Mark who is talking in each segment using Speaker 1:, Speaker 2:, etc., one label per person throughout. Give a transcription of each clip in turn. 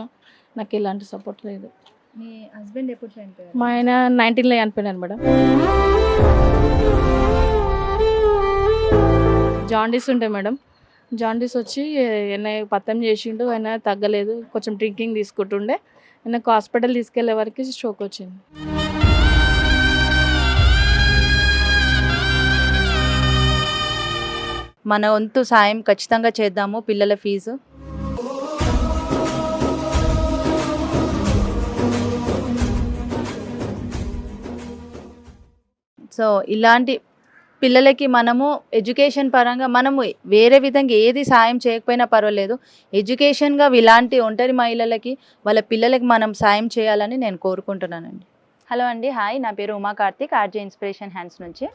Speaker 1: పోషించుకుంటున్నా నాకు ఎలాంటి సపోర్ట్ లేదు.
Speaker 2: మీ హస్బెండ్ ఎప్పుడు చనిపోయారు?
Speaker 1: మా ఆయన నైన్టీన్లో చనిపోయినారు మేడం. జాండీస్ ఉంటాయి మేడం. జాండీస్ వచ్చి ఆయన పత్తం చేసిండు ఆయన తగ్గలేదు. కొంచెం డ్రింకింగ్ తీసుకుంటుండే. ఆయనకు హాస్పిటల్ తీసుకెళ్ళే వరకు స్ట్రోక్ వచ్చింది.
Speaker 2: మన వంతు సాయం ఖచ్చితంగా చేద్దాము పిల్లల ఫీజు సో ఇలాంటి పిల్లలకి మనము ఎడ్యుకేషన్ పరంగా మనము వేరే విధంగా ఏది సాయం చేయకపోయినా పర్వాలేదు. ఎడ్యుకేషన్గా ఇలాంటి ఒంటరి మహిళలకి వాళ్ళ పిల్లలకి మనం సాయం చేయాలని నేను కోరుకుంటున్నానండి. హలో అండి. హాయ్. నా పేరు Uma Karthik RJ inspiration hands నుంచి.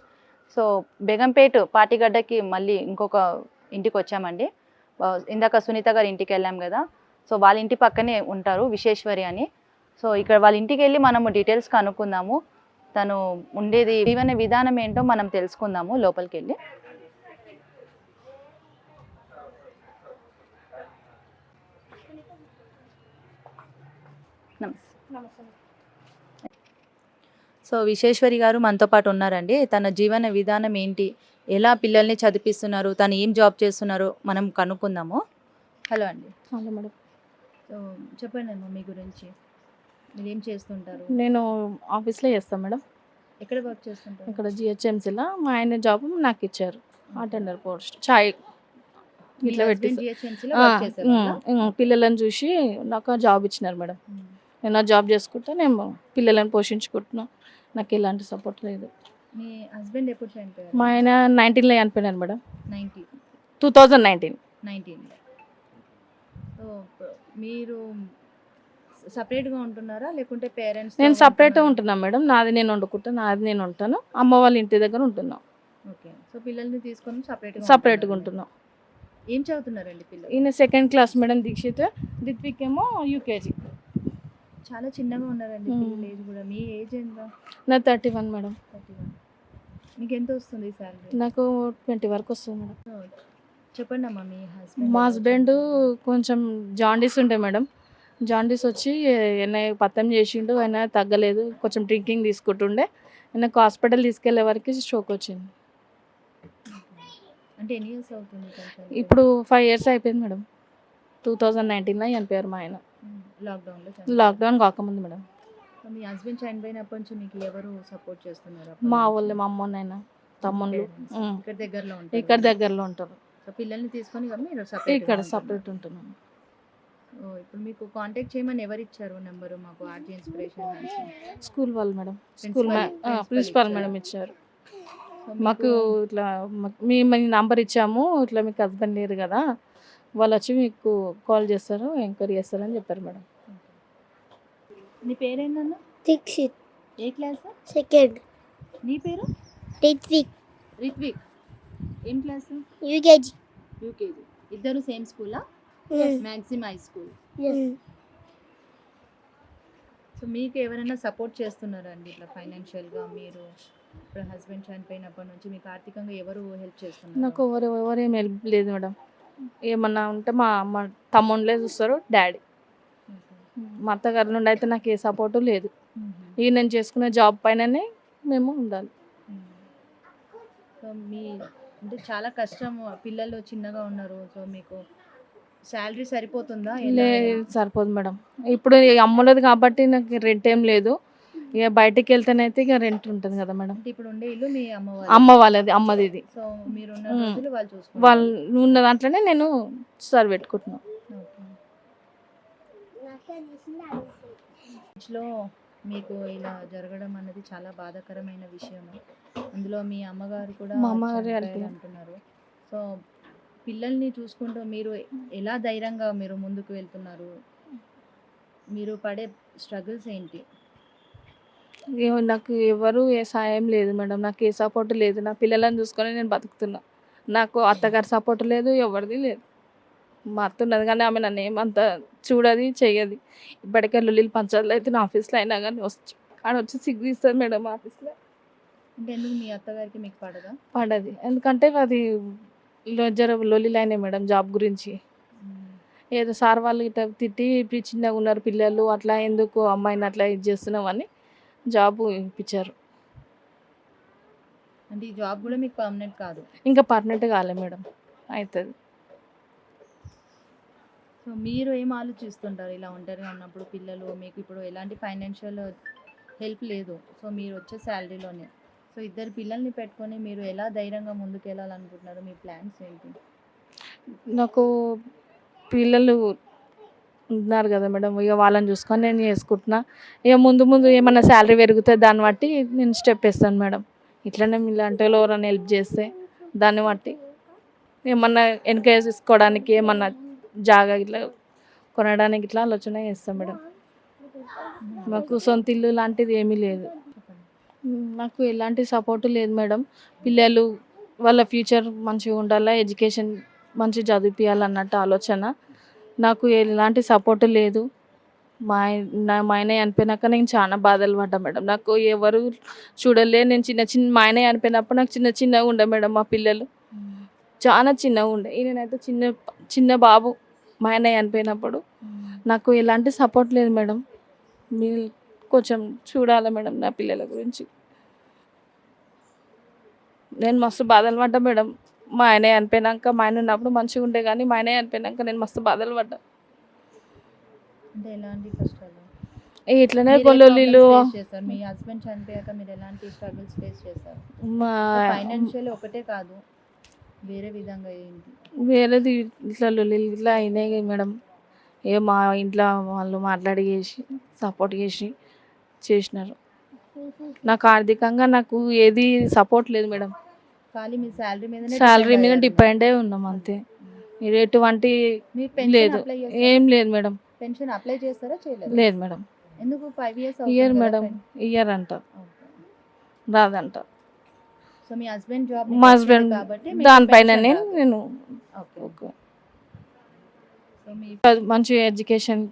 Speaker 2: సో బేగంపేట్ పాటిగడ్డకి మళ్ళీ ఇంకొక ఇంటికి వచ్చామండి. ఇందాక సునీత గారి ఇంటికి వెళ్ళాం కదా. సో వాళ్ళ ఇంటి పక్కనే ఉంటారు విశ్వేశ్వరి అని. సో ఇక్కడ వాళ్ళ ఇంటికి వెళ్ళి మనము డీటెయిల్స్ కనుక్కుందాము. తను ఉండేది జీవన విధానం ఏంటో మనం తెలుసుకుందాము లోపలికి వెళ్ళి నమస్తే. సో విశ్వేశ్వరి గారు మనతో పాటు ఉన్నారండి. తన జీవన విధానం ఏంటి? ఎలా పిల్లల్ని చదివిస్తున్నారు? తను ఏం జాబ్ చేస్తున్నారో మనం కనుక్కుందాము. హలో అండి.
Speaker 1: అలా మేడం.
Speaker 2: సో చెప్పండి అమ్మా మీ గురించి. మీరు ఏం చేస్తుంటారు?
Speaker 1: నేను ఆఫీస్లో చేస్తాను మేడం.
Speaker 2: ఎక్కడ వర్క్ చేస్తుంటారు?
Speaker 1: ఇక్కడ జిహెచ్ఎంసీలో మా ఆయన జాబ్ నాకు ఇచ్చారు. అటెండర్ పోస్ట్ చాయ్ ఇట్లా పెట్టి పిల్లలను చూసి నాకు జాబ్ ఇచ్చినారు మేడం. నేను ఆ జాబ్ చేసుకుంటా నేను పిల్లలను పోషించుకుంటున్నా. నాకు ఎలాంటి సపోర్ట్ లేదు.
Speaker 2: మీ హస్బెండ్ ఎప్పుడు చనిపోయారు
Speaker 1: మా ఆయన నైన్టీన్లో చనిపోయినారు madam.
Speaker 2: Ninety.
Speaker 1: Two thousand nineteen
Speaker 2: nineteen so మీరు సపరేట్గా ఉంటున్నారా? లేకుంటే పేరెంట్స్
Speaker 1: నేను సపరేట్గా ఉంటున్నాను మేడం. నాది నేను వండుకుంటా నాది నేను ఉంటాను అమ్మ వాళ్ళ ఇంటి దగ్గర ఉంటున్నాం.
Speaker 2: ఓకే. సో పిల్లల్ని తీసుకొని సపరేట్గా
Speaker 1: సపరేట్గా ఉంటున్నాం.
Speaker 2: ఏం చదువుతున్నారండి పిల్లలు?
Speaker 1: ఈయన second class madam Dikshit Dithvik ఏమో యూకేజీ.
Speaker 2: చాలా చిన్నగా ఉన్నారండి. పిల్లల ఏజ్ కూడా. మీ ఏజ్ ఎంత?
Speaker 1: నా thirty one madam.
Speaker 2: Thirty one. మీకు ఎంత వస్తుంది శాలరీ
Speaker 1: నాకు ట్వంటీ వరకు వస్తుంది మేడం.
Speaker 2: చెప్పండి అమ్మా మీ హస్బెండ్
Speaker 1: మా హస్బెండ్ కొంచెం జాండీస్ ఉంటాయి మేడం. జాండీస్ వచ్చి ఆయన పత్తం చేసిండు ఆయన తగ్గలేదు. కొంచెం డ్రింకింగ్ తీసుకుంటుండే. ఆయనకు హాస్పిటల్ తీసుకెళ్ళే వరకు స్ట్రోక్ వచ్చింది.
Speaker 2: అంటే ఎన్ని ఇయర్స్ అవుతుంది?
Speaker 1: ఇప్పుడు ఫైవ్ ఇయర్స్ అయిపోయింది మేడం. టూ థౌజండ్ నైన్టీన్లో చనిపోయారు మా ఆయన.
Speaker 2: లాక్డౌన్లో
Speaker 1: లాక్డౌన్ కాకముందు మేడం.
Speaker 2: మీ హస్బెండ్ చనిపోయినప్పటి నుంచి మీకు ఎవరు సపోర్ట్ చేస్తున్నారు?
Speaker 1: మా వాళ్ళు మా అమ్మ నాయన తమ్ముళ్ళు.
Speaker 2: ఇక్కడ దగ్గరలో ఉంటారు.
Speaker 1: ఇక్కడ దగ్గరలో ఉంటారు.
Speaker 2: పిల్లల్ని తీసుకొని
Speaker 1: ఇక్కడ సపరేట్ ఉంటున్నాం.
Speaker 2: ఇప్పుడు మీకు కాంటాక్ట్ చేయమని ఎవరు ఇచ్చారు నెంబరు? మాకు ఆర్జీ ఇన్స్పిరేషన్
Speaker 1: స్కూల్ వాళ్ళు మేడం. School principal? మేడం ఇచ్చారు. మాకు ఇట్లా మీ మీ నంబర్ ఇచ్చాము. ఇట్లా మీకు హస్బెండ్ లేరు కదా. వాళ్ళు వచ్చి మీకు కాల్ చేస్తారు ఎంక్వైరీ చేస్తారని చెప్పారు మేడం.
Speaker 2: నీ పేరేందన్నా?
Speaker 3: దీక్షిత్.
Speaker 2: ఏ క్లాస్
Speaker 3: సెకండ్.
Speaker 2: నీ పేరు?
Speaker 3: రిత్విక్.
Speaker 2: రిత్విక్. ఏం క్లాస్
Speaker 3: యూకేజీ.
Speaker 2: యూకేజీ. ఇద్దరు సేమ్ స్కూలా? మ్యాక్సిమ్ హై స్కూల్ సో మీకు ఎవరైనా సపోర్ట్ చేస్తున్నారా అండి ఇట్లా ఫైనాన్షియల్గా మీరు ఇప్పుడు హస్బెండ్ చనిపోయినప్పటి నుంచి మీకు ఆర్థికంగా ఎవరు హెల్ప్ చేస్తున్నారు?
Speaker 1: నాకు ఎవరు ఎవరేం హెల్ప్ లేదు మేడం. ఏమన్నా ఉంటే మా మా తమ్ముళ్ళే చూస్తారు డాడీ. మా అత్తగారి నుండి అయితే నాకు ఏ సపోర్టు లేదు. ఈ నేను చేసుకునే జాబ్ పైననే మేము ఉండాలి.
Speaker 2: సో మీ అంటే చాలా కష్టం పిల్లలు చిన్నగా ఉన్నారు సో మీకు శాలరీ సరిపోతుందా? ఎలా?
Speaker 1: లే సరిపోదు మేడం. ఇప్పుడు అమ్మలేదు కాబట్టి నాకు రెంట్ ఏం లేదు. ఇక బయటికి వెళ్తేనైతే ఇక రెంట్ ఉంటుంది కదా మేడం.
Speaker 2: ఇప్పుడు ఉండే ఇల్లు మీ అమ్మ వాళ్ళ
Speaker 1: అమ్మ వాళ్ళది అమ్మది ఇది.
Speaker 2: సో మీరు వాళ్ళు
Speaker 1: ఉన్న దాంట్లోనే నేను సర్వ్ పెట్టుకుంటున్నాను
Speaker 2: లో మీకు ఇలా జరగడం అన్నది చాలా బాధాకరమైన విషయం అందులో మీ అమ్మగారు కూడా
Speaker 1: మా అమ్మగారు.
Speaker 2: అంటున్నారు. సో పిల్లల్ని చూసుకుంటూ మీరు ఎలా ధైర్యంగా మీరు ముందుకు వెళ్తున్నారు? మీరు పడే స్ట్రగుల్స్ ఏంటి?
Speaker 1: నాకు ఎవరు ఏ సాయం లేదు మేడం. నాకు ఏ సపోర్ట్ లేదు. నా పిల్లలను చూసుకొని నేను బతుకుతున్నా. నాకు అత్తగారి సపోర్ట్ లేదు ఎవరిది లేదు. మా అత్త ఉన్నది కానీ ఆమె నన్ను ఏమంత చూడది చెయ్యది. ఇప్పటికే లొల్లిలు పంచాలు అయితే నా ఆఫీస్లో అయినా కానీ వచ్చి ఆడ వచ్చి సిగ్గు ఇస్తుంది మేడం ఆఫీస్లో.
Speaker 2: అంటే ఎందుకు మీ అత్తగారికి మీకు పడదా?
Speaker 1: పడది. ఎందుకంటే అది జర లొల్లిలు అయినాయి మేడం జాబ్ గురించి. ఏదో సార్ వాళ్ళు ఇట్లా తిట్టి "ఇప్పుడు చిన్నగా ఉన్నారు పిల్లలు అట్లా ఎందుకు అమ్మాయిని అట్లా ఇది చేస్తున్నావు అని జాబ్ ఇప్పించారు.
Speaker 2: అంటే ఈ జాబ్ కూడా మీకు పర్మనెంట్ కాదు?
Speaker 1: ఇంకా పర్మనెంట్ కాలే మేడం అవుతుంది
Speaker 2: సో మీరు ఏం ఆలోచిస్తుంటారు? ఇలా ఒంటరిగా ఉన్నప్పుడు పిల్లలు మీకు ఇప్పుడు ఎలాంటి ఫైనాన్షియల్ హెల్ప్ లేదు. సో మీరు వచ్చే శాలరీలోనే సో ఇద్దరు పిల్లల్ని పెట్టుకొని మీరు ఎలా ధైర్యంగా ముందుకు వెళ్ళాలనుకుంటున్నారు మీ ప్లాన్స్ ఏంటి?
Speaker 1: నాకు పిల్లలు ఉన్నారు కదా మేడం ఇక వాళ్ళని చూసుకొని నేను చేసుకుంటున్నా. ఇక ముందు ముందు ఏమన్నా శాలరీ పెరిగితే దాన్ని బట్టి నేను స్టెప్ వేస్తాను మేడం. ఇట్లనే ఇలాంటి వాళ్ళు ఎవరైనా హెల్ప్ చేస్తే దాన్ని బట్టి. ఏమన్నా ఎన్కరేజ్ తీసుకోవడానికి ఏమన్నా జాగా ఇట్లా కొనడానికి ఇట్లా ఆలోచన చేస్తాం మేడం. మాకు సొంత ఇల్లు లాంటిది ఏమీ లేదు. నాకు ఎలాంటి సపోర్ట్ లేదు మేడం. పిల్లలు వాళ్ళ ఫ్యూచర్ మంచిగా ఉండాలా ఎడ్యుకేషన్ మంచి చదివిపించాలన్నట్టు ఆలోచన. నాకు ఎలాంటి సపోర్ట్ లేదు. మా నా మా ఆయన అనిపోయినాక నేను చాలా బాధలు పడ్డా మేడం. నాకు ఎవరు చూడలే. నేను చిన్న చిన్న మా ఆయన అనిపోయినప్పుడు నాకు చిన్న చిన్నగా ఉండే మేడం మా పిల్లలు. చాలా చిన్నగా ఉండే. ఈయనైతే చిన్న చిన్న బాబు మా ఆయన అనిపోయినప్పుడు నాకు ఎలాంటి సపోర్ట్ లేదు మేడం. మీరు కొంచెం చూడాలి మేడం నా పిల్లల గురించి? నేను మస్తు బాధలు పడ్డా మేడం. మా ఆయన చనిపోయినాక మా ఆయన ఉన్నప్పుడు మంచిగా ఉండే కానీ మా ఆయన చనిపోయినాక నేను మస్తు బాధలు పడ్డా.
Speaker 2: అంటే ఎలాంటి కష్టాలు?
Speaker 1: ఇట్లనే
Speaker 2: చేస్తారు? మీ హస్బెండ్ చనిపోయాక మీరు ఎలాంటి స్ట్రగుల్స్ ఫేస్ చేస్తారు?
Speaker 1: మా
Speaker 2: ఫైనాన్షియల్ ఒకటే కాదు వేరే విధంగా ఏంటి?
Speaker 1: వేరేది ఇట్లా లొల్లిలు ఇట్లా అయినాయి మేడం. ఏ మా ఇంట్లో వాళ్ళు మాట్లాడి చేసి సపోర్ట్ చేసి చేసినారు. నాకు ఆర్థికంగా నాకు ఏది సపోర్ట్ లేదు మేడం.
Speaker 2: ఖాళీ మీ శాలరీ మీద
Speaker 1: శాలరీ మీద డిపెండ్ అయి ఉన్నాం అంతే. మీరు ఎటువంటి లేదు. ఏం లేదు మేడం.
Speaker 2: పెన్షన్ అప్లై చేస్తారా చేయలేదు?
Speaker 1: లేదు మేడం.
Speaker 2: ఎందుకు five years
Speaker 1: year madam. Year అంట. రాదంట.
Speaker 2: సో మీ హస్బెండ్ జాబ్
Speaker 1: మా హస్బెండ్
Speaker 2: కాబట్టి
Speaker 1: దానిపైన నేను
Speaker 2: ఓకే.
Speaker 1: ఓకే.
Speaker 2: సో మీ
Speaker 1: మంచి ఎడ్యుకేషన్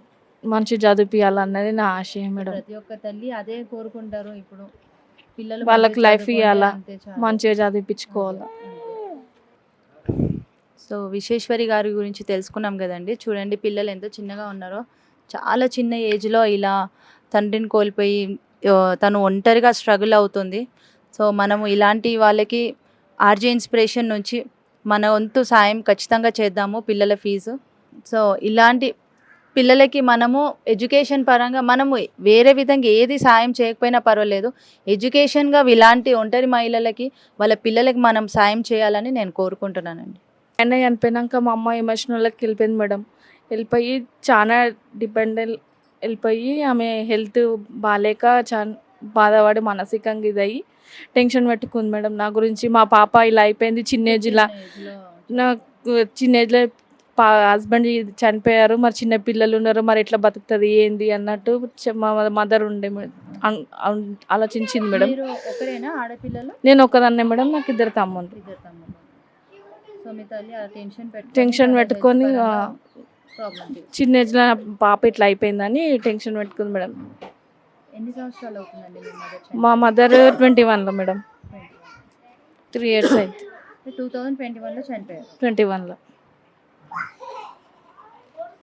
Speaker 1: మంచి చదివిపియాలన్నది నా ఆశయం మేడం.
Speaker 2: ప్రతి ఒక్క తల్లి అదే కోరుకుంటారు ఇప్పుడు. పిల్లలు
Speaker 1: వాళ్ళకి
Speaker 2: అంతే చాలు.
Speaker 1: మంచిగా చదివిపించుకోవాలా
Speaker 2: సో విశ్వేశ్వరి గారి గురించి తెలుసుకున్నాం కదండి. చూడండి పిల్లలు ఎంత చిన్నగా ఉన్నారో. చాలా చిన్న ఏజ్లో ఇలా తండ్రిని కోల్పోయి తను ఒంటరిగా స్ట్రగుల్ అవుతుంది. సో మనము ఇలాంటి వాళ్ళకి ఆర్జే ఇన్స్పిరేషన్ నుంచి మన వంతు సాయం ఖచ్చితంగా చేద్దాము పిల్లల ఫీజు సో ఇలాంటి పిల్లలకి మనము ఎడ్యుకేషన్ పరంగా మనము వేరే విధంగా ఏది సాయం చేయకపోయినా పర్వాలేదు. ఎడ్యుకేషన్గా ఇలాంటి ఒంటరి మహిళలకి వాళ్ళ పిల్లలకి మనం సాయం చేయాలని నేను కోరుకుంటున్నానండి.
Speaker 1: ఆయన చనిపోయినాక మా అమ్మ ఎమోషనల్కి వెళ్ళిపోయింది మేడం. వెళ్ళిపోయి చాలా డిపెండెంట్ వెళ్ళిపోయి ఆమె హెల్త్ బాగాలేక చాలా బాధపడి మానసికంగా ఇదయ్యి టెన్షన్ పెట్టుకుంది మేడం. నా గురించి మా పాప ఇలా అయిపోయింది చిన్న ఏజ్ ఇలా నాకు చిన్న ఏజ్లో పా హస్బెండ్ చనిపోయారు మరి చిన్న పిల్లలు ఉన్నారు మరి ఎట్లా బతుకుతుంది ఏంది అన్నట్టు మా మదర్ ఉండే ఆలోచించింది మేడం. నేను ఒకదాన్నే మేడం నాకు ఇద్దరు తమ్ముళ్ళు.
Speaker 2: టెన్షన్ పెట్టుకొని.
Speaker 1: చిన్న ఏజ్లో పాప ఇట్లా అయిపోయిందని టెన్షన్ పెట్టుకుంది మేడం.
Speaker 2: మీ మదర్
Speaker 1: మా మదర్ ట్వంటీ వన్లో మేడం. త్రీ ఇయర్స్ అయింది.
Speaker 2: టూ థౌజండ్ ట్వంటీ వన్లో చనిపోయారు.
Speaker 1: ట్వంటీ వన్లో